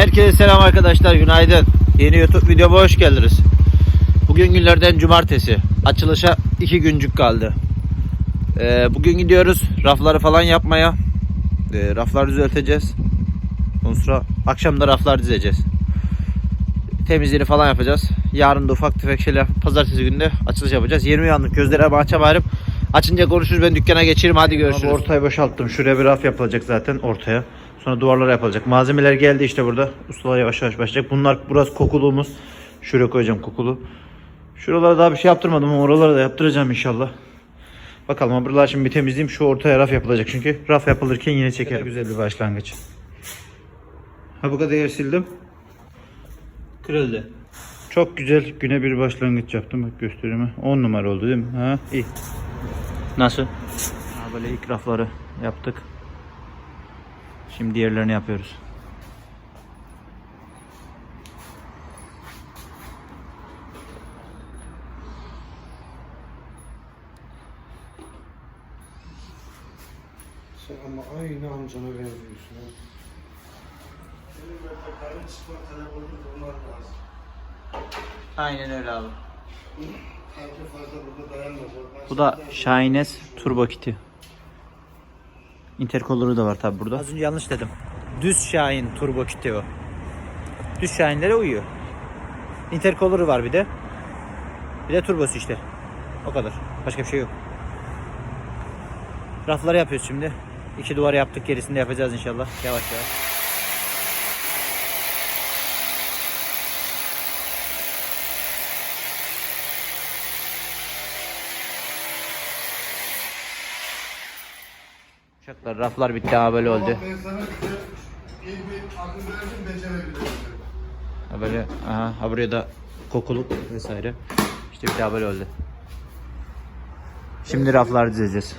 Herkese selam arkadaşlar, günaydın. Yeni YouTube videoma hoş geldiniz. Bugün günlerden cumartesi. Açılışa iki güncük kaldı. Ee, bugün gidiyoruz rafları falan yapmaya. Ee, rafları düzelteceğiz. Ondan sonra akşam da raflar dizeceğiz. Temizliğini falan yapacağız. Yarın da ufak tefek şeyler pazartesi günü de açılış yapacağız. Yeni uyandık. Gözleri bahçe bağırıp açınca konuşuruz. Ben dükkana geçerim. Hadi görüşürüz. Ortayı boşalttım. Şuraya bir raf yapılacak zaten ortaya. Sonra duvarlara yapılacak. Malzemeler geldi işte burada. Ustalar yavaş yavaş başlayacak. Bunlar burası kokuluğumuz. Şuraya koyacağım kokulu. Şuralara daha bir şey yaptırmadım ama oralara da yaptıracağım inşallah. Bakalım ama buralar şimdi bir temizleyeyim. Şu ortaya raf yapılacak çünkü. Raf yapılırken yine çeker. Güzel bir başlangıç. Ha bu kadar yer sildim. Kırıldı. Çok güzel güne bir başlangıç yaptım. Bak gösterime. 10 numara oldu değil mi? Ha iyi. Nasıl? Ha, böyle ilk rafları yaptık. Şimdi diğerlerini yapıyoruz. Sen ama aynı amcana benziyorsun. ha. Senin metrekarın çıkma telefonun olman lazım. Aynen öyle abi. Fazla fazla burada dayanmaz. Bu da Shines Turbo Kit'i. Intercooler'ı da var tabi burada. Az önce yanlış dedim. Düz Shine Turbo Kit'i o. Düz Shine'lere uyuyor. Intercooler'ı var bir de. Bir de turbosu işte. O kadar. Başka bir şey yok. Rafları yapıyoruz şimdi. İki duvar yaptık. Gerisini de yapacağız inşallah. Yavaş yavaş. Uçaklar, raflar bitti ama böyle oldu. Ben sana iyi bir akıl verdim becerebilirim. Ha böyle aha ha buraya da kokuluk vesaire. İşte bir daha böyle oldu. Şimdi raflar dizeceğiz.